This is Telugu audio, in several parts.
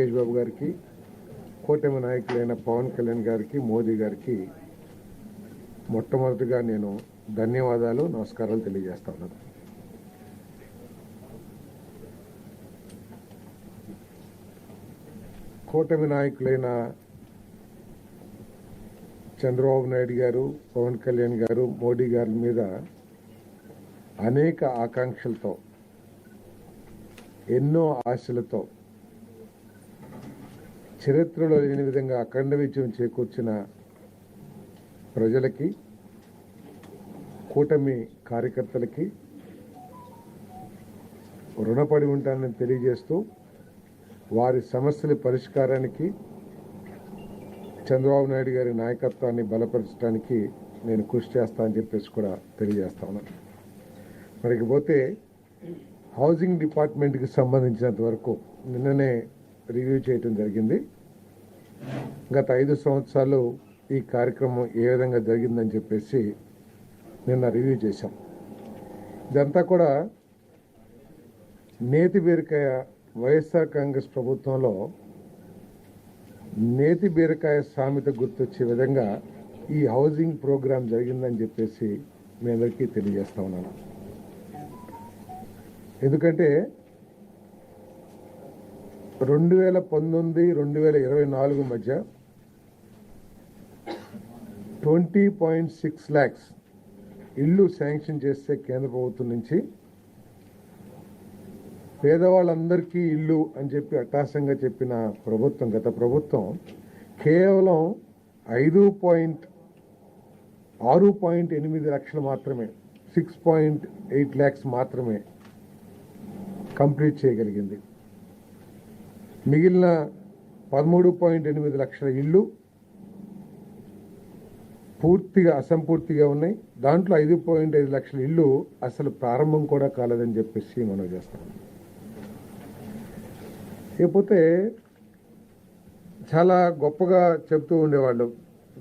లోకేష్ బాబు గారికి కూటమి నాయకులైన పవన్ కళ్యాణ్ గారికి మోదీ గారికి మొట్టమొదటిగా నేను ధన్యవాదాలు నమస్కారాలు తెలియజేస్తాను కూటమి నాయకులైన చంద్రబాబు నాయుడు గారు పవన్ కళ్యాణ్ గారు మోడీ గారి మీద అనేక ఆకాంక్షలతో ఎన్నో ఆశలతో చరిత్రలో లేని విధంగా అఖండ విజయం చేకూర్చిన ప్రజలకి కూటమి కార్యకర్తలకి రుణపడి ఉంటానని తెలియజేస్తూ వారి సమస్యల పరిష్కారానికి చంద్రబాబు నాయుడు గారి నాయకత్వాన్ని బలపరచడానికి నేను కృషి చేస్తా అని చెప్పేసి కూడా తెలియజేస్తా ఉన్నాను మరికపోతే హౌసింగ్ డిపార్ట్మెంట్కి సంబంధించినంత వరకు నిన్ననే రివ్యూ చేయటం జరిగింది. గత ఐదు సంవత్సరాలు ఈ కార్యక్రమం ఏ విధంగా జరిగిందని చెప్పేసి నిన్న రివ్యూ చేశాం. ఇదంతా కూడా నేతి బీరకాయ వైఎస్ఆర్ కాంగ్రెస్ ప్రభుత్వంలో నేతి బీరకాయ సామెత గుర్తొచ్చే విధంగా ఈ హౌసింగ్ ప్రోగ్రాం జరిగిందని చెప్పేసి మీ అందరికీ తెలియజేస్తా ఉన్నాను. ఎందుకంటే రెండు వేల పంతొమ్మిది రెండు వేల ఇరవై నాలుగు మధ్య ట్వంటీ పాయింట్ సిక్స్ ల్యాక్స్ ఇల్లు శాంక్షన్ చేస్తే కేంద్ర ప్రభుత్వం నుంచి. పేదవాళ్ళందరికీ ఇల్లు అని చెప్పి అట్టాసంగా చెప్పిన ప్రభుత్వం గత ప్రభుత్వం కేవలం ఐదు పాయింట్ ఆరు పాయింట్ ఎనిమిది లక్షలు మాత్రమే సిక్స్ పాయింట్ ఎయిట్ ల్యాక్స్ మాత్రమే కంప్లీట్ చేయగలిగింది. మిగిలిన పదమూడు పాయింట్ ఎనిమిది లక్షల ఇళ్ళు పూర్తిగా అసంపూర్తిగా ఉన్నాయి. దాంట్లో ఐదు పాయింట్ ఐదు లక్షల ఇల్లు అసలు ప్రారంభం కూడా కాలేదని చెప్పేసి మనం చేస్తాం లేకపోతే చాలా గొప్పగా చెప్తూ ఉండేవాళ్ళు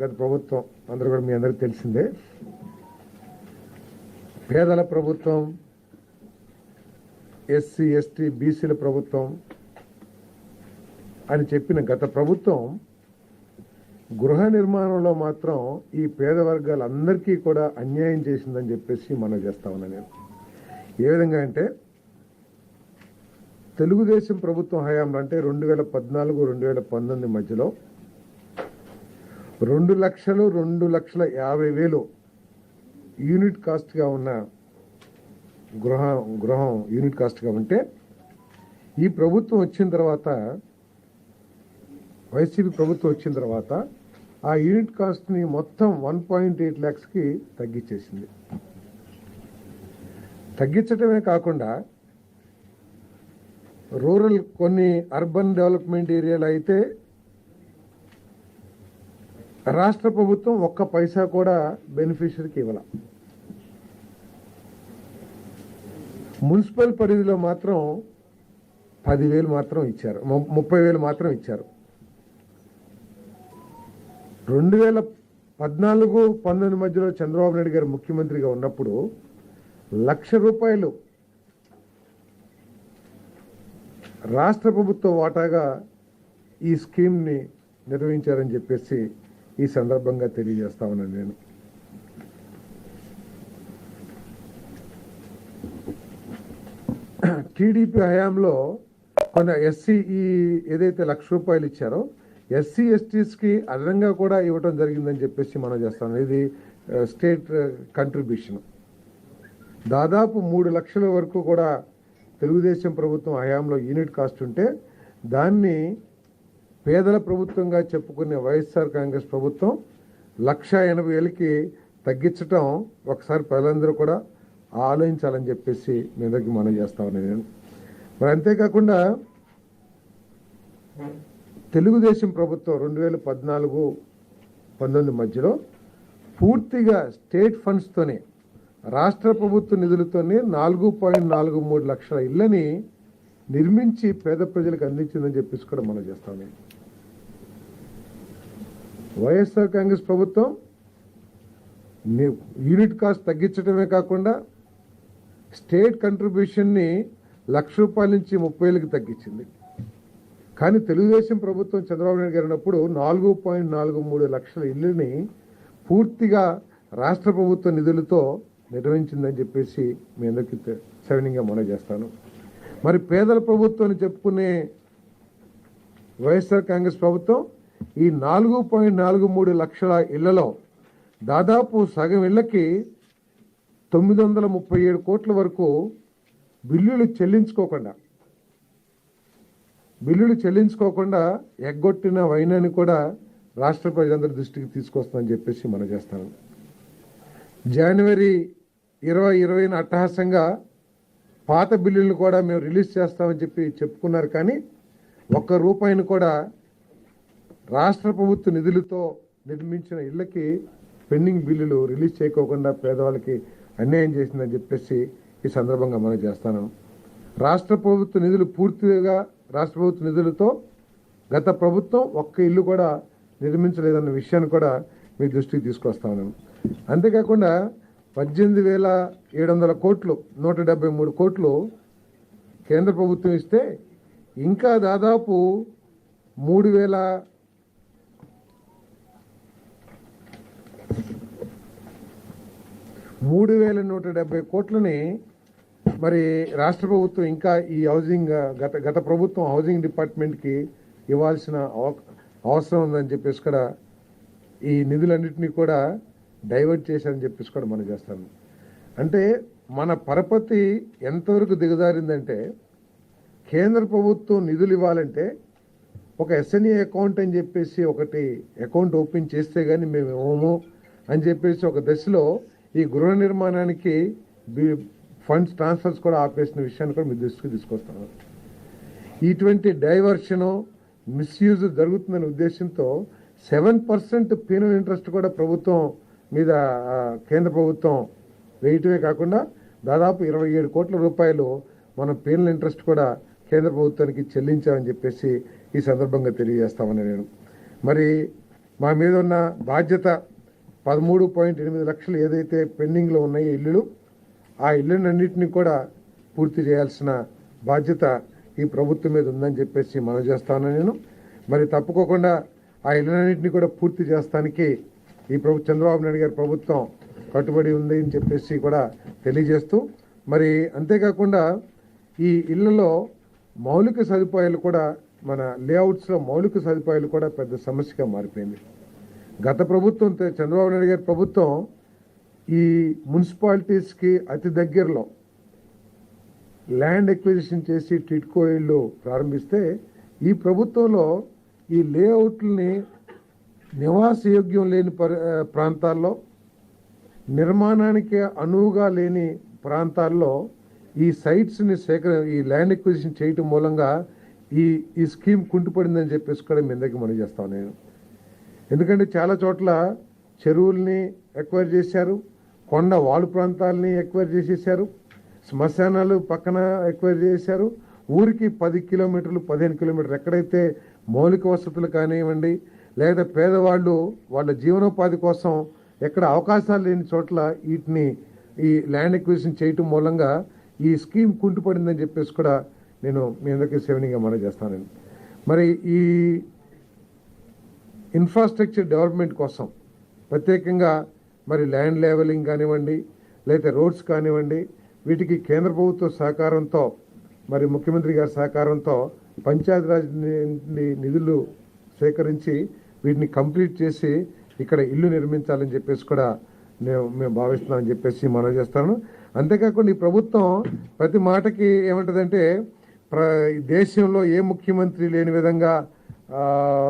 గత ప్రభుత్వం. అందరూ కూడా మీ అందరికీ తెలిసిందే. పేదల ప్రభుత్వం ఎస్సీ ఎస్టీ బీసీల ప్రభుత్వం అని చెప్పిన గత ప్రభుత్వం గృహ నిర్మాణంలో మాత్రం ఈ పేద వర్గాలందరికీ కూడా అన్యాయం చేసిందని చెప్పేసి మనం చేస్తా ఉన్నా నేను. ఏ విధంగా అంటే తెలుగుదేశం ప్రభుత్వం హయాంలో అంటే రెండు వేల పద్నాలుగు రెండు వేల పంతొమ్మిది మధ్యలో రెండు లక్షలు రెండు లక్షల యాభై వేలు యూనిట్ కాస్ట్గా ఉన్న గృహ గృహం యూనిట్ కాస్ట్గా ఉంటే ఈ ప్రభుత్వం వచ్చిన తర్వాత వైసీపీ ప్రభుత్వం వచ్చిన తర్వాత ఆ యూనిట్ కాస్ట్ని మొత్తం వన్ పాయింట్ ఎయిట్ ల్యాక్స్కి తగ్గించేసింది. తగ్గించడమే కాకుండా రూరల్ కొన్ని అర్బన్ డెవలప్మెంట్ ఏరియాలు అయితే రాష్ట్ర ప్రభుత్వం ఒక్క పైసా కూడా బెనిఫిషరీకి ఇవ్వాల. మున్సిపల్ పరిధిలో మాత్రం పదివేలు మాత్రం ఇచ్చారు. ముప్పై వేలు మాత్రం ఇచ్చారు. రెండు వేల పద్నాలుగు పంతొమ్మిది మధ్యలో చంద్రబాబు నాయుడు గారు ముఖ్యమంత్రిగా ఉన్నప్పుడు లక్ష రూపాయలు రాష్ట్ర ప్రభుత్వ వాటాగా ఈ స్కీమ్ని నిర్వహించారని చెప్పేసి ఈ సందర్భంగా తెలియజేస్తా ఉన్నాను నేను. టీడీపీ హయాంలో కొన్ని ఎస్సీ ఈ ఏదైతే లక్ష రూపాయలు ఇచ్చారో ఎస్సీ ఎస్టీస్కి అదనంగా కూడా ఇవ్వటం జరిగిందని చెప్పేసి మనం చేస్తాం. ఇది స్టేట్ కంట్రిబ్యూషన్ దాదాపు మూడు లక్షల వరకు కూడా తెలుగుదేశం ప్రభుత్వం హయాంలో యూనిట్ కాస్ట్ ఉంటే దాన్ని పేదల ప్రభుత్వంగా చెప్పుకునే వైఎస్ఆర్ కాంగ్రెస్ ప్రభుత్వం లక్ష ఎనభై వేలకి తగ్గించటం ఒకసారి ప్రజలందరూ కూడా ఆలోచించాలని చెప్పేసి మీ దగ్గరికి మనం చేస్తామని నేను మరి అంతేకాకుండా తెలుగుదేశం ప్రభుత్వం రెండు వేల పద్నాలుగు పంతొమ్మిది మధ్యలో పూర్తిగా స్టేట్ ఫండ్స్తోనే రాష్ట్ర ప్రభుత్వ నిధులతోనే నాలుగు పాయింట్ నాలుగు మూడు లక్షల ఇళ్ళని నిర్మించి పేద ప్రజలకు అందించిందని చెప్పేసి కూడా మనం చేస్తాం వైఎస్ఆర్ కాంగ్రెస్ ప్రభుత్వం యూనిట్ కాస్ట్ తగ్గించడమే కాకుండా స్టేట్ కంట్రిబ్యూషన్ని లక్ష రూపాయల నుంచి ముప్పై వేలకు తగ్గించింది. కానీ తెలుగుదేశం ప్రభుత్వం చంద్రబాబు నాయుడు గారు ఉన్నప్పుడు నాలుగు పాయింట్ నాలుగు మూడు లక్షల ఇల్లుని పూర్తిగా రాష్ట్ర ప్రభుత్వ నిధులతో నిర్వహించిందని చెప్పేసి మీ అందరికీ సవినీయంగా మనవి చేస్తాను. మరి పేదల ప్రభుత్వం చెప్పుకునే వైఎస్ఆర్ కాంగ్రెస్ ప్రభుత్వం ఈ నాలుగు పాయింట్ నాలుగు మూడు లక్షల ఇళ్ళలో దాదాపు సగం ఇళ్ళకి తొమ్మిది వందల ముప్పై ఏడు కోట్ల వరకు బిల్లులు చెల్లించుకోకుండా బిల్లులు చెల్లించుకోకుండా ఎగ్గొట్టిన వైనాన్ని కూడా రాష్ట్ర ప్రజలందరి దృష్టికి తీసుకొస్తామని చెప్పేసి మనం చేస్తాను జనవరి ఇరవై ఇరవైన అట్టహాసంగా పాత బిల్లులను కూడా మేము రిలీజ్ చేస్తామని చెప్పి చెప్పుకున్నారు కానీ ఒక్క రూపాయిని కూడా రాష్ట్ర ప్రభుత్వ నిధులతో నిర్మించిన ఇళ్ళకి పెండింగ్ బిల్లులు రిలీజ్ చేయకోకుండా పేదవాళ్ళకి అన్యాయం చేసిందని చెప్పేసి ఈ సందర్భంగా మనం చేస్తాను. రాష్ట్ర ప్రభుత్వ నిధులు పూర్తిగా రాష్ట్ర ప్రభుత్వ నిధులతో గత ప్రభుత్వం ఒక్క ఇల్లు కూడా నిర్మించలేదన్న విషయాన్ని కూడా మీ దృష్టికి తీసుకొస్తాను అంతేకాకుండా పద్దెనిమిది వేల ఏడు వందల కోట్లు నూట డెబ్బై మూడు కోట్లు కేంద్ర ప్రభుత్వం ఇస్తే ఇంకా దాదాపు మూడు వేల మూడు వేల నూట డెబ్బై కోట్లని మరి రాష్ట్ర ప్రభుత్వం ఇంకా ఈ హౌసింగ్ గత గత ప్రభుత్వం హౌసింగ్ డిపార్ట్మెంట్కి ఇవ్వాల్సిన అవ- అవసరం ఉందని చెప్పేసి కూడా ఈ నిధులన్నింటినీ కూడా డైవర్ట్ చేశారని చెప్పేసి కూడా మనం చేస్తాము. అంటే మన పరపతి ఎంతవరకు దిగజారిందంటే కేంద్ర ప్రభుత్వం నిధులు ఇవ్వాలంటే ఒక ఎస్ఎన్ఏ అకౌంట్ అని చెప్పేసి ఒకటి అకౌంట్ ఓపెన్ చేస్తే కానీ మేము ఇవ్వము అని చెప్పేసి ఒక దశలో ఈ గృహ నిర్మాణానికి ఫండ్స్ ట్రాన్స్ఫర్స్ కూడా ఆపేసిన విషయాన్ని కూడా మీ దృష్టికి తీసుకొస్తాను. ఇటువంటి డైవర్షను మిస్యూజ్ జరుగుతుందనే ఉద్దేశంతో సెవెన్ పర్సెంట్ పీనల్ ఇంట్రెస్ట్ కూడా ప్రభుత్వం మీద కేంద్ర ప్రభుత్వం వేయటమే కాకుండా దాదాపు ఇరవై ఏడు కోట్ల రూపాయలు మనం పీనల్ ఇంట్రెస్ట్ కూడా కేంద్ర ప్రభుత్వానికి చెల్లించామని చెప్పేసి ఈ సందర్భంగా తెలియజేస్తామని నేను. మరి మా మీద ఉన్న బాధ్యత పదమూడు పాయింట్ ఎనిమిది లక్షలు ఏదైతే పెండింగ్లో ఉన్నాయో ఇల్లులు ఆ ఇళ్ళనన్నింటినీ కూడా పూర్తి చేయాల్సిన బాధ్యత ఈ ప్రభుత్వం మీద ఉందని చెప్పేసి మనం చేస్తాను నేను. మరి తప్పుకోకుండా ఆ ఇళ్ళనన్నింటినీ కూడా పూర్తి చేస్తానికి ఈ ప్రభు చంద్రబాబు నాయుడు గారి ప్రభుత్వం కట్టుబడి ఉంది అని చెప్పేసి కూడా తెలియజేస్తూ మరి అంతేకాకుండా ఈ ఇళ్ళలో మౌలిక సదుపాయాలు కూడా మన లేఅవుట్స్లో మౌలిక సదుపాయాలు కూడా పెద్ద సమస్యగా మారిపోయింది. గత ప్రభుత్వం చంద్రబాబు నాయుడు గారి ప్రభుత్వం ఈ మున్సిపాలిటీస్కి అతి దగ్గరలో ల్యాండ్ ఎక్విజిషన్ చేసి టిట్కో ఇళ్ళు ప్రారంభిస్తే ఈ ప్రభుత్వంలో ఈ లేఅవుట్లని నివాసయోగ్యం లేని పరి ప్రాంతాల్లో నిర్మాణానికి అనువుగా లేని ప్రాంతాల్లో ఈ సైట్స్ని సేకర ఈ ల్యాండ్ ఎక్విజిషన్ చేయటం మూలంగా ఈ ఈ స్కీమ్ కుంటుపడిందని చెప్పేసి కూడా మీ అందరికీ మనం చేస్తాను నేను ఎందుకంటే చాలా చోట్ల చెరువుల్ని ఎక్వైర్ చేశారు. కొండ వాడు ప్రాంతాలని ఎక్వైర్ చేసేసారు శ్మశానాలు పక్కన ఎక్వైర్ చేశారు ఊరికి పది కిలోమీటర్లు పదిహేను కిలోమీటర్లు ఎక్కడైతే మౌలిక వసతులు కానివ్వండి లేదా పేదవాళ్ళు వాళ్ళ జీవనోపాధి కోసం ఎక్కడ అవకాశాలు లేని చోట్ల వీటిని ఈ ల్యాండ్ ఎక్విజిషన్ చేయటం మూలంగా ఈ స్కీమ్ కుంటుపడిందని చెప్పేసి కూడా నేను మీ అందరికీ సేవనిగా మనం చేస్తానండి. మరి ఈ ఇన్ఫ్రాస్ట్రక్చర్ డెవలప్మెంట్ కోసం ప్రత్యేకంగా మరి ల్యాండ్ లెవెలింగ్ కానివ్వండి లేకపోతే రోడ్స్ కానివ్వండి వీటికి కేంద్ర ప్రభుత్వ సహకారంతో మరి ముఖ్యమంత్రి గారి సహకారంతో పంచాయతీరాజ్ నిధులు సేకరించి వీటిని కంప్లీట్ చేసి ఇక్కడ ఇల్లు నిర్మించాలని చెప్పేసి కూడా నేను మేము భావిస్తున్నామని చెప్పేసి మనం చేస్తాను. అంతేకాకుండా ఈ ప్రభుత్వం ప్రతి మాటకి ఏమంటదంటే ప్ర దేశంలో ఏ ముఖ్యమంత్రి లేని విధంగా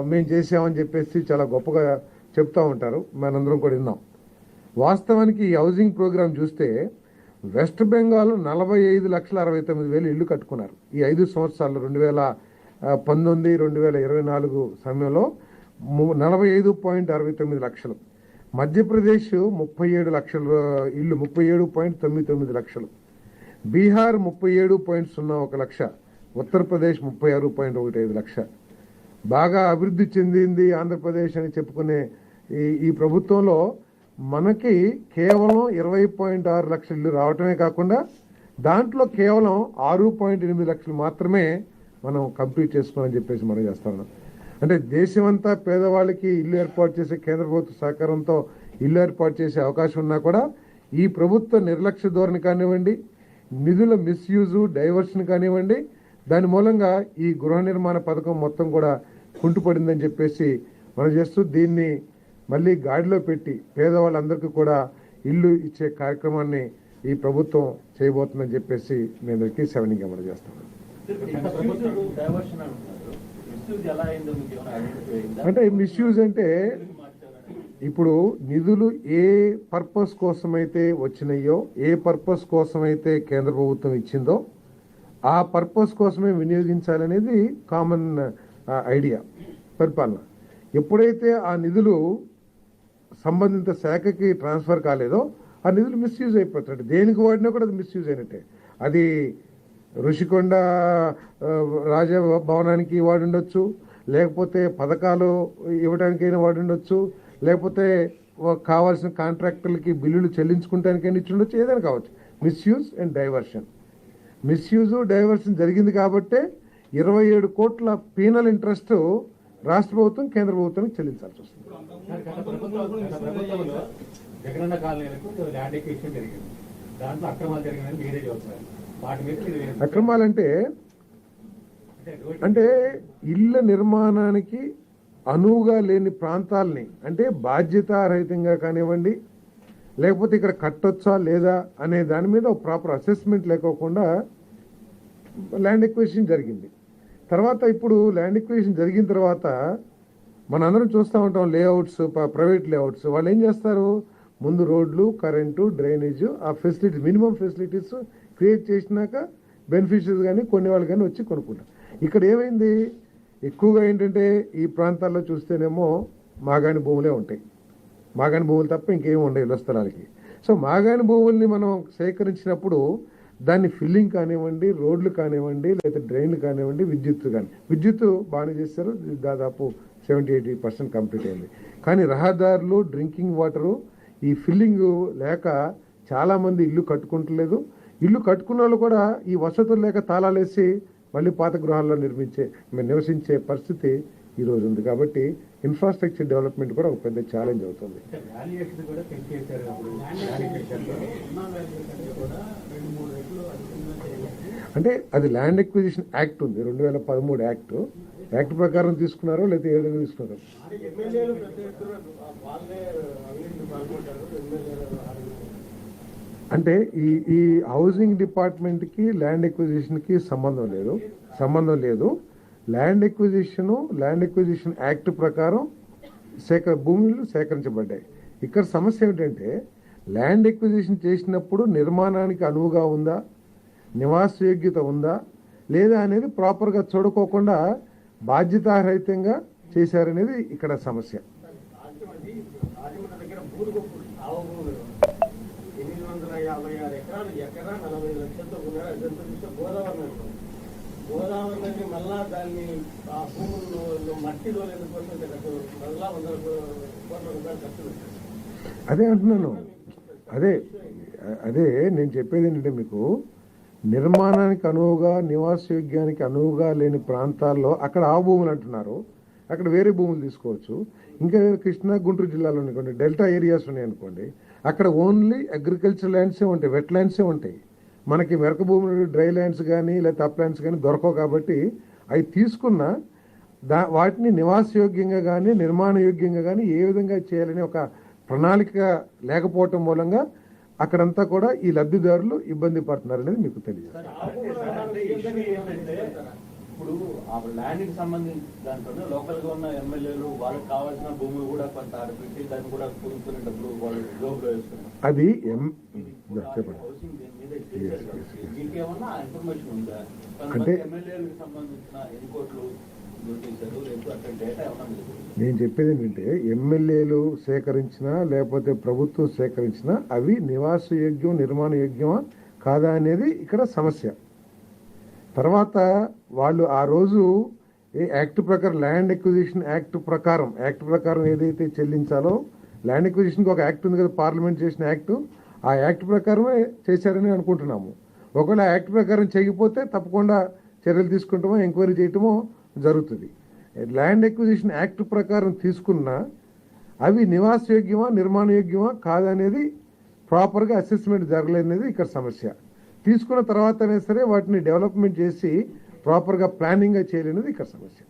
మేము చేసామని చెప్పేసి చాలా గొప్పగా చెప్తా ఉంటారు. మనందరం కూడా విన్నాం. వాస్తవానికి ఈ హౌసింగ్ ప్రోగ్రాం చూస్తే వెస్ట్ బెంగాల్ నలభై ఐదు లక్షల అరవై తొమ్మిది వేలు ఇల్లు కట్టుకున్నారు. ఈ ఐదు సంవత్సరాలు రెండు వేల పంతొమ్మిది రెండు వేల ఇరవై నాలుగు సమయంలో ము- నలభై ఐదు పాయింట్ అరవై తొమ్మిది లక్షలు. మధ్యప్రదేశ్ ముప్పై ఏడు లక్షల ఇల్లు ముప్పై ఏడు పాయింట్ తొమ్మిది తొమ్మిది లక్షలు. బీహార్ ముప్పై ఏడు పాయింట్ సున్నా ఒక లక్ష. ఉత్తరప్రదేశ్ ముప్పై ఆరు పాయింట్ ఒకటి ఐదు లక్ష. బాగా అభివృద్ధి చెందింది ఆంధ్రప్రదేశ్ అని చెప్పుకునే ఈ ఈ ప్రభుత్వంలో మనకి కేవలం ఇరవై పాయింట్ ఆరు లక్షల ఇల్లు రావటమే కాకుండా దాంట్లో కేవలం ఆరు పాయింట్ ఎనిమిది లక్షలు మాత్రమే మనం కంప్లీట్ చేసుకోవాలని చెప్పేసి మనం చేస్తాను అంటే దేశమంతా పేదవాళ్ళకి ఇల్లు ఏర్పాటు చేసే కేంద్ర ప్రభుత్వ సహకారంతో ఇల్లు ఏర్పాటు చేసే అవకాశం ఉన్నా కూడా ఈ ప్రభుత్వ నిర్లక్ష్య ధోరణి కానివ్వండి నిధుల మిస్యూజు డైవర్షన్ కానివ్వండి దాని మూలంగా ఈ గృహ నిర్మాణ పథకం మొత్తం కూడా కుంటుపడిందని చెప్పేసి మనం చేస్తూ దీన్ని మళ్ళీ గాడిలో పెట్టి పేదవాళ్ళందరికీ కూడా ఇల్లు ఇచ్చే కార్యక్రమాన్ని ఈ ప్రభుత్వం చేయబోతుందని చెప్పేసి నేను అందరికీ సెవెనింగ్ అమలు చేస్తాను అంటే మిస్యూజ్ అంటే ఇప్పుడు నిధులు ఏ పర్పస్ కోసమైతే వచ్చినాయో ఏ పర్పస్ కోసమైతే కేంద్ర ప్రభుత్వం ఇచ్చిందో ఆ పర్పస్ కోసమే వినియోగించాలనేది కామన్ ఐడియా పరిపాలన. ఎప్పుడైతే ఆ నిధులు సంబంధిత శాఖకి ట్రాన్స్ఫర్ కాలేదో ఆ నిధులు మిస్యూజ్ అయిపోతాయి దేనికి వాడినా కూడా అది మిస్యూజ్ అయినట్టే. అది ఋషికొండ రాజభవనానికి వాడి ఉండొచ్చు లేకపోతే పథకాలు ఇవ్వడానికైనా వాడి ఉండొచ్చు లేకపోతే కావాల్సిన కాంట్రాక్టర్లకి బిల్లులు చెల్లించుకుంటానికైనా ఇచ్చి ఉండొచ్చు ఏదైనా కావచ్చు. Misuse and diversion misuse diversion జరిగింది కాబట్టే ఇరవై ఏడు కోట్ల పీనల్ ఇంట్రెస్ట్ రాష్ట్ర ప్రభుత్వం కేంద్ర ప్రభుత్వానికి చెల్లించాల్సి వస్తుంది. అక్రమాలంటే అంటే ఇళ్ళ నిర్మాణానికి అనువుగా లేని ప్రాంతాలని అంటే బాధ్యతారహితంగా కానివ్వండి లేకపోతే ఇక్కడ కట్టొచ్చా లేదా అనే దాని మీద ఒక ప్రాపర్ అసెస్మెంట్ లేకోకుండా ల్యాండ్ ఎక్విజిషన్ జరిగింది. తర్వాత ఇప్పుడు ల్యాండ్ ఎక్విజిషన్ జరిగిన తర్వాత మనందరం చూస్తూ ఉంటాం లేఅవుట్స్ ప్రైవేట్ లేఅవుట్స్ వాళ్ళు ఏం చేస్తారు? ముందు రోడ్లు కరెంటు డ్రైనేజ్ ఆ ఫెసిలిటీస్ మినిమం ఫెసిలిటీస్ క్రియేట్ చేసినాక బెనిఫిషరీస్ కానీ కొన్ని వాళ్ళు కానీ వచ్చి కొనుక్కుంటారు. ఇక్కడ ఏమైంది? ఎక్కువగా ఏంటంటే ఈ ప్రాంతాల్లో చూస్తేనేమో మాగాని భూములే ఉంటాయి. మాగాని భూములు తప్ప ఇంకేమి ఉండవు ఇళ్ళ స్థలాలకి. సో మాగాని భూముల్ని మనం సేకరించినప్పుడు దాన్ని ఫిల్లింగ్ కానివ్వండి రోడ్లు కానివ్వండి లేదా డ్రైన్లు కానివ్వండి విద్యుత్ కానీ విద్యుత్ బాగానే చేస్తారు. దాదాపు సెవెంటీ ఎయిటీ పర్సెంట్ కంప్లీట్ అయింది. కానీ రహదారులు డ్రింకింగ్ వాటరు ఈ ఫిల్లింగ్ లేక చాలామంది ఇల్లు కట్టుకుంటలేదు. ఇల్లు కట్టుకున్న వాళ్ళు కూడా ఈ వసతులు లేక తాళాలేసి మళ్ళీ పాత గృహాల్లో నిర్మించే నివసించే పరిస్థితి ఈ రోజు ఉంది. కాబట్టి ఇన్ఫ్రాస్ట్రక్చర్ డెవలప్మెంట్ కూడా ఒక పెద్ద ఛాలెంజ్ అవుతుంది. అంటే వాల్యుయేషన్ కూడా పెంచేశారు అప్పుడు ల్యాండ్ ఎక్విజిషన్లో. అంటే అది ల్యాండ్ ఎక్విజిషన్ యాక్ట్ ఉంది. రెండు వేల పదమూడు యాక్ట్ యాక్ట్ ప్రకారం తీసుకున్నారో లేకపోతే ఏ విధంగా తీసుకున్నారో? అంటే ఈ ఈ హౌసింగ్ డిపార్ట్మెంట్కి ల్యాండ్ ఎక్విజిషన్కి సంబంధం లేదు. సంబంధం లేదు. Land acquisition land acquisition act ప్రకారం సేకర భూములు సేకరించబడ్డాయి. ఇక్కడ సమస్య ఏమిటంటే ల్యాండ్ ఎక్విజిషన్ చేసినప్పుడు నిర్మాణానికి అనువుగా ఉందా? నివాసయోగ్యత ఉందా? లేదా అనేది ప్రాపర్గా చూడుకోకుండా బాధ్యతారహితంగా చేశారనేది ఇక్కడ సమస్య. ఎకరాలు ఎకరా నలభై లక్షలతో ఉన్నారు అదంతా చూస్తే గోదావరి నది. గోదావరి నది మళ్ళా దాన్ని ఆ భూముల్లో మట్టిలో కోసం మళ్ళా వందల కోట్ల రూపాయలు ఖర్చు పెట్టారు. అదే అంటున్నాను. అదే అదే నేను చెప్పేది ఏంటంటే మీకు నిర్మాణానికి అనువుగా నివాసయోగ్యానికి అనువుగా లేని ప్రాంతాల్లో అక్కడ ఆ భూములు అంటున్నారు. అక్కడ వేరే భూములు తీసుకోవచ్చు. ఇంకా కృష్ణా గుంటూరు జిల్లాలో అనుకోండి డెల్టా ఏరియాస్ ఉన్నాయి అనుకోండి అక్కడ ఓన్లీ అగ్రికల్చర్ ల్యాండ్సే ఉంటాయి వెట్ ల్యాండ్సే ఉంటాయి. మనకి మెరక భూములు డ్రై ల్యాండ్స్ కానీ లేదా అప్ ల్యాండ్స్ కానీ దొరకవు కాబట్టి అవి తీసుకున్న దా వాటిని నివాసయోగ్యంగా కానీ నిర్మాణయోగ్యంగా కానీ ఏ విధంగా చేయాలని ఒక ప్రణాళిక లేకపోవటం మూలంగా అక్కడంతా కూడా ఈ లబ్ధిదారులు ఇబ్బంది పడుతున్నారు అనేది మీకు తెలియదు అంటే ఇష్యూ ఏంటంటే ఇప్పుడు ఆ ల్యాండ్కి సంబంధించి దాంట్లో లోకల్గా ఉన్న ఎమ్మెల్యేలు వాళ్ళకి కావాల్సిన భూములు కూడా కొంత ఆడపెట్టి దాన్ని కూడా కొనుక్కునే డబ్బులు వాళ్ళు జోబులో వేసుకున్నారు. అది ఎం చెప్పండి. అంటే- నేను చెప్పేది ఏంటంటే ఎమ్మెల్యేలు సేకరించినా లేకపోతే ప్రభుత్వం సేకరించినా అవి నివాసయోగ్యం నిర్మాణయోగ్యమా కాదా అనేది ఇక్కడ సమస్య. తర్వాత వాళ్ళు ఆ రోజు ఏ యాక్ట్ ప్రకారం ల్యాండ్ ఎక్విజిషన్ యాక్ట్ ప్రకారం యాక్ట్ ప్రకారం ఏదైతే చెల్లించాలో ల్యాండ్ ఎక్విజిషన్కి ఒక యాక్ట్ ఉంది కదా పార్లమెంట్ చేసిన యాక్ట్ ఆ యాక్ట్ ప్రకారమే చేశారని అనుకుంటున్నాము. ఒకవేళ ఆ యాక్ట్ ప్రకారం చేయకపోతే తప్పకుండా చర్యలు తీసుకుంటామో ఎంక్వైరీ చేయటమో జరుగుతుంది. ల్యాండ్ ఎక్విజిషన్ యాక్ట్ ప్రకారం తీసుకున్న అవి నివాసయోగ్యమా నిర్మాణయోగ్యమా కాదనేది ప్రాపర్గా అసెస్మెంట్ జరగలేదనేది ఇక్కడ సమస్య. తీసుకున్న తర్వాత అయినా సరే వాటిని డెవలప్మెంట్ చేసి ప్రాపర్గా ప్లానింగ్గా చేయలేనిది ఇక్కడ సమస్య.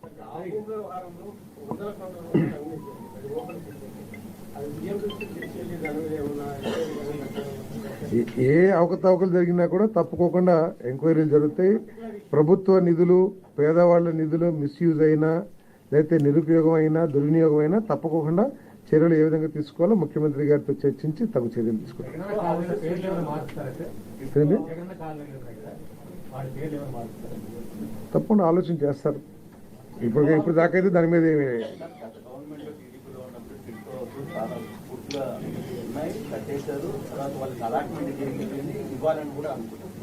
ఏ- అవకతవకలు జరిగినా కూడా తప్పుకోకుండా ఎంక్వైరీలు జరుగుతాయి. ప్రభుత్వ నిధులు పేదవాళ్ళ నిధులు మిస్యూజ్ అయినా లేకపోతే నిరుపయోగం అయినా దుర్వినియోగం అయినా తప్పకోకుండా చర్యలు ఏ విధంగా తీసుకోవాలో ముఖ్యమంత్రి గారితో చర్చించి తగు చర్యలు మారుస్తారా తప్పకుండా ఆలోచన చేస్తారు. ఇప్పుడు ఇప్పుడు దాకా అయితే దాని మీద ఏమి గత గవర్నమెంట్లో టీడీపీలో ఉన్నప్పుడు హౌస్ చాలా పూర్తిగా ఉన్నాయి కట్టేశారు. తర్వాత వాళ్ళకి అలాట్మెంట్ జరిగింది ఇవ్వాలని కూడా అనుకుంటున్నారు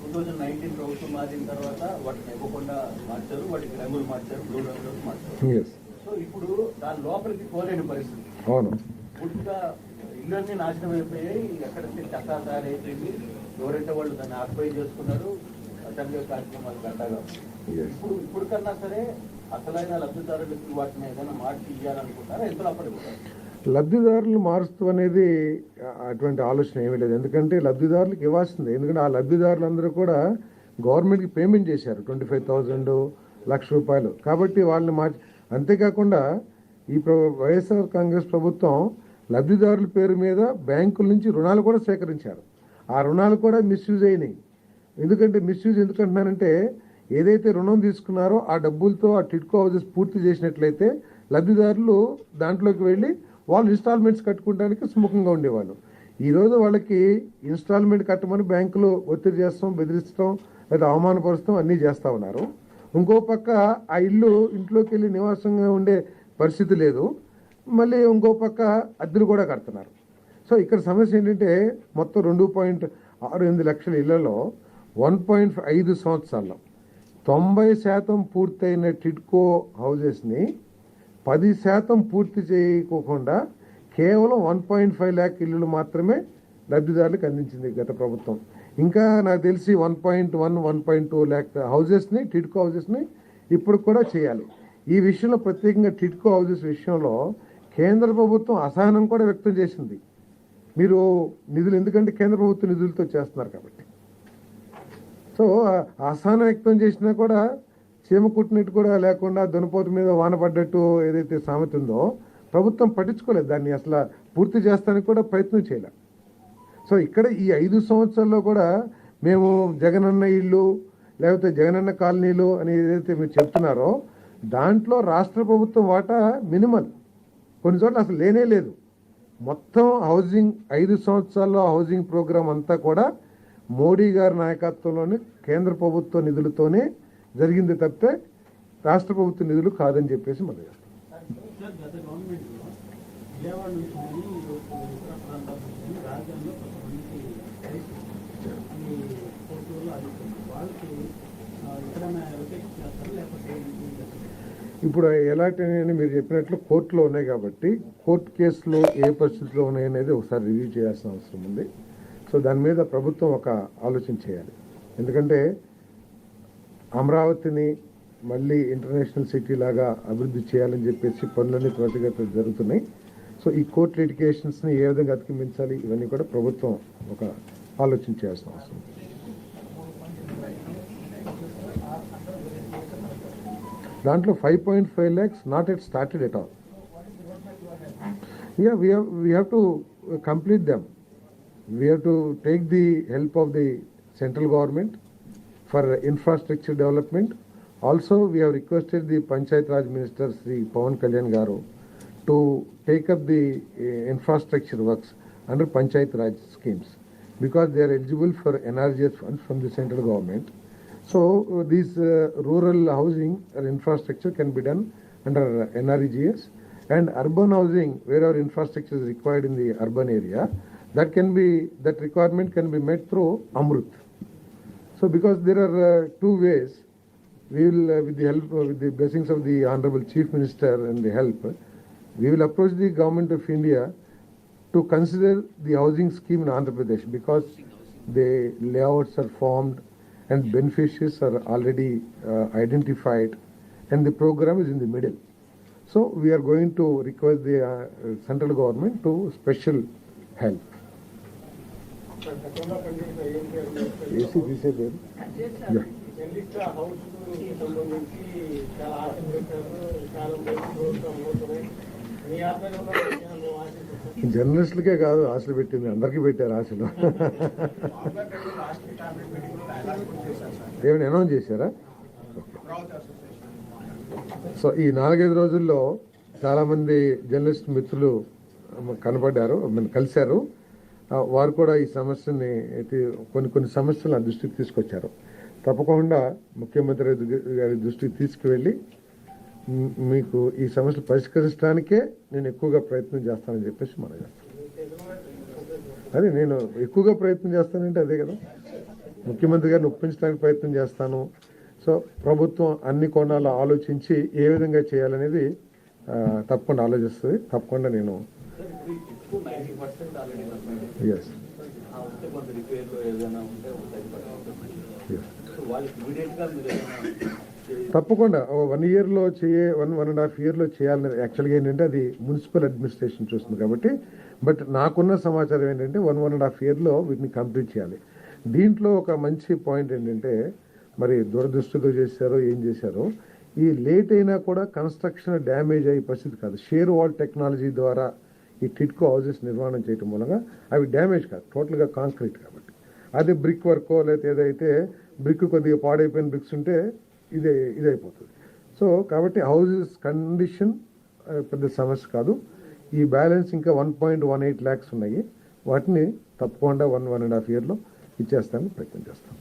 టూ థౌజండ్ నైన్టీన్ ప్రభుత్వం మారిన తర్వాత వాటిని ఇవ్వకుండా మార్చారు వాటికి రంగులు మార్చారు బ్లూ రంగులు మార్చారు. సో ఇప్పుడు దాని లోపలికి పోలేని పరిస్థితి. పూర్తిగా ఇళ్ళన్నీ నాశనం అయిపోయాయి ఎక్కడ చెత్త తయారైపోయింది ఎవరైతే వాళ్ళు దాన్ని ఆక్యుపై చేసుకున్నారు అసెంబ్లీ కార్యక్రమాలు Yes. ఇప్పుడు ఇప్పుడు కన్నా సరే అసలైన వాటిని ఏదైనా మార్చి ఇవ్వాలనుకుంటారా లబ్ధిదారులు మారుస్తూ అనేది అటువంటి ఆలోచన ఏమీ లేదు. ఎందుకంటే లబ్ధిదారులకు ఇవ్వాల్సిందే. ఎందుకంటే ఆ లబ్ధిదారులందరూ కూడా గవర్నమెంట్కి పేమెంట్ చేశారు. ట్వంటీ ఫైవ్ థౌజండ్ లక్ష రూపాయలు. కాబట్టి వాళ్ళని మార్చి అంతేకాకుండా ఈ వైఎస్ఆర్ కాంగ్రెస్ ప్రభుత్వం లబ్ధిదారుల పేరు మీద బ్యాంకుల నుంచి రుణాలు కూడా సేకరించారు. ఆ రుణాలు కూడా మిస్యూజ్ అయినాయి. ఎందుకంటే మిస్యూజ్ ఎందుకంటున్నానంటే ఏదైతే రుణం తీసుకున్నారో ఆ డబ్బులతో ఆ టిడ్కో హౌజెస్ పూర్తి చేసినట్లయితే లబ్ధిదారులు దాంట్లోకి వెళ్ళి వాళ్ళు ఇన్స్టాల్మెంట్స్ కట్టుకోవడానికి సుముఖంగా ఉండేవాళ్ళు. ఈరోజు వాళ్ళకి ఇన్స్టాల్మెంట్ కట్టమని బ్యాంకులు ఒత్తిడి చేస్తాం బెదిరిస్తాం లేదా అవమానపరుస్తాం అన్నీ చేస్తూ ఉన్నారు. ఇంకో పక్క ఆ ఇల్లు ఇంట్లోకి వెళ్ళి నివాసంగా ఉండే పరిస్థితి లేదు. మళ్ళీ ఇంకో పక్క అద్దెలు కూడా కడుతున్నారు. సో ఇక్కడ సమస్య ఏంటంటే మొత్తం రెండు పాయింట్ ఆరు ఎనిమిది లక్షల ఇళ్ళలో వన్ పాయింట్ ఐదు సంవత్సరాల్లో తొంభై శాతం పూర్తయిన టిడ్కో హౌజెస్ని పది శాతం పూర్తి చేయకోకుండా కేవలం వన్ పాయింట్ ఫైవ్ ల్యాక్ ఇల్లులు మాత్రమే లబ్ధిదారులకు అందించింది గత ప్రభుత్వం. ఇంకా నాకు తెలిసి one point one one point two lakh హౌజెస్ని TIDCO హౌజెస్ని ఇప్పుడు కూడా చేయాలి. ఈ విషయంలో ప్రత్యేకంగా టిడ్కో హౌజెస్ విషయంలో కేంద్ర ప్రభుత్వం అసహనం కూడా వ్యక్తం చేసింది. మీరు నిధులు ఎందుకంటే కేంద్ర ప్రభుత్వ నిధులతో చేస్తున్నారు కాబట్టి. సో ఆ అసహనం వ్యక్తం చేసినా కూడా చీమ కుట్టినట్టు కూడా లేకుండా దునపోతు మీద వాన పడ్డట్టు ఏదైతే సామెత ఉందో ప్రభుత్వం పట్టించుకోలేదు దాన్ని అసలు పూర్తి చేస్తానికి కూడా ప్రయత్నం చేయలే. సో ఇక్కడ ఈ ఐదు సంవత్సరాల్లో కూడా మేము జగనన్న ఇల్లు లేకపోతే జగనన్న కాలనీలు అని ఏదైతే మీరు చెప్తున్నారో దాంట్లో రాష్ట్ర ప్రభుత్వం వాటా మినిమల్. కొన్ని చోట్ల అసలు లేనే లేదు. మొత్తం హౌసింగ్ ఐదు సంవత్సరాల్లో హౌసింగ్ ప్రోగ్రాం అంతా కూడా మోడీ గారి నాయకత్వంలోని కేంద్ర ప్రభుత్వ నిధులతోనే జరిగింది తప్పితే రాష్ట్ర ప్రభుత్వ నిధులు కాదని చెప్పేసి మనం? ఇప్పుడు ఎలాంటి అని మీరు చెప్పినట్లు కోర్టులో ఉన్నాయి కాబట్టి కోర్టు కేసులు ఏ పరిస్థితిలో ఉన్నాయనేది ఒకసారి రివ్యూ చేయాల్సిన అవసరం ఉంది. సో దాని మీద ప్రభుత్వం ఒక ఆలోచన చేయాలి. ఎందుకంటే అమరావతిని మళ్ళీ ఇంటర్నేషనల్ సిటీ లాగా అభివృద్ధి చేయాలని చెప్పేసి పనులన్నీ త్వరితగత జరుగుతున్నాయి. సో ఈ కోర్టు లిటికేషన్స్ని ఏ విధంగా అతికింపించాలి ఇవన్నీ కూడా ప్రభుత్వం ఒక ఆలోచన చేయాల్సిన అవసరం దాంట్లో five point five lakhs not yet started at all. Yeah we we have to complete them. we have to take the help of the central government for infrastructure development. Also, we have requested the Panchayat Raj Minister Sri Pawan Kalyan Garu to take up the uh, infrastructure works under Panchayat Raj schemes because they are eligible for NRGS funds from the central government. So, uh, uh, rural housing or infrastructure can be done under NRGS and urban housing, where our infrastructure is required in the urban area, that can be that requirement can be met through Amrut. So because there are uh, two ways, we will uh, with the help uh, with the blessings of the honorable chief minister and the help, we will approach the government of India to consider the housing scheme in Andhra Pradesh because the layouts are formed and beneficiaries are already uh, identified and the program is in the middle. So we are going to request the uh, central government to special help. గతంలో పనిచేసిన జర్నలిస్టులకే కాదు ఆశలు పెట్టింది. అందరికీ పెట్టారు ఆశలు. ఏమైనా అనౌన్స్ చేశారా? సో ఈ నాలుగైదు రోజుల్లో చాలామంది జర్నలిస్ట్ మిత్రులు కనపడ్డారు కలిశారు. వారు కూడా ఈ సమస్యని కొన్ని కొన్ని సమస్యలు ఆ దృష్టికి తీసుకొచ్చారు. తప్పకుండా ముఖ్యమంత్రి గారి దృష్టికి తీసుకువెళ్ళి మీకు ఈ సమస్యలు పరిష్కరించడానికే నేను ఎక్కువగా ప్రయత్నం చేస్తానని చెప్పేసి మనం చేస్తాను అదే నేను ఎక్కువగా ప్రయత్నం చేస్తానంటే అదే కదా. ముఖ్యమంత్రి గారిని ఒప్పించడానికి ప్రయత్నం చేస్తాను. సో ప్రభుత్వం అన్ని కోణాలు ఆలోచించి ఏ విధంగా చేయాలనేది తప్పకుండా ఆలోచిస్తుంది. తప్పకుండా నేను ఎస్ తప్పకుండా. వన్ ఇయర్లో చేయే వన్ వన్ అండ్ హాఫ్ ఇయర్లో చేయాలని యాక్చువల్గా ఏంటంటే అది మున్సిపల్ అడ్మినిస్ట్రేషన్ చూస్తుంది కాబట్టి. బట్ నాకున్న సమాచారం ఏంటంటే వన్ వన్ అండ్ హాఫ్ ఇయర్లో వీటిని కంప్లీట్ చేయాలి. దీంట్లో ఒక మంచి పాయింట్ ఏంటంటే మరి దురదృష్టితో చేశారో ఏం చేశారో ఈ లేట్ అయినా కూడా కన్స్ట్రక్షన్ డ్యామేజ్ అయ్యే పరిస్థితి కాదు. షేర్ వాల్ టెక్నాలజీ ద్వారా ఈ టిట్కో హౌజెస్ నిర్మాణం చేయటం మూలంగా అవి డ్యామేజ్ కాదు టోటల్గా కాంక్రీట్ కాబట్టి. అదే బ్రిక్ వర్కో లేకపోతే ఏదైతే బ్రిక్ కొద్దిగా పాడైపోయిన బ్రిక్స్ ఉంటే ఇదే ఇదైపోతుంది. సో కాబట్టి హౌసెస్ కండిషన్ పెద్ద సమస్య కాదు. ఈ బ్యాలెన్స్ ఇంకా one point one eight lakhs ఉన్నాయి. వాటిని తప్పకుండా వన్ వన్ అండ్ హాఫ్ ఇయర్లో ఇచ్చేస్తాను ప్రయత్నం చేస్తాము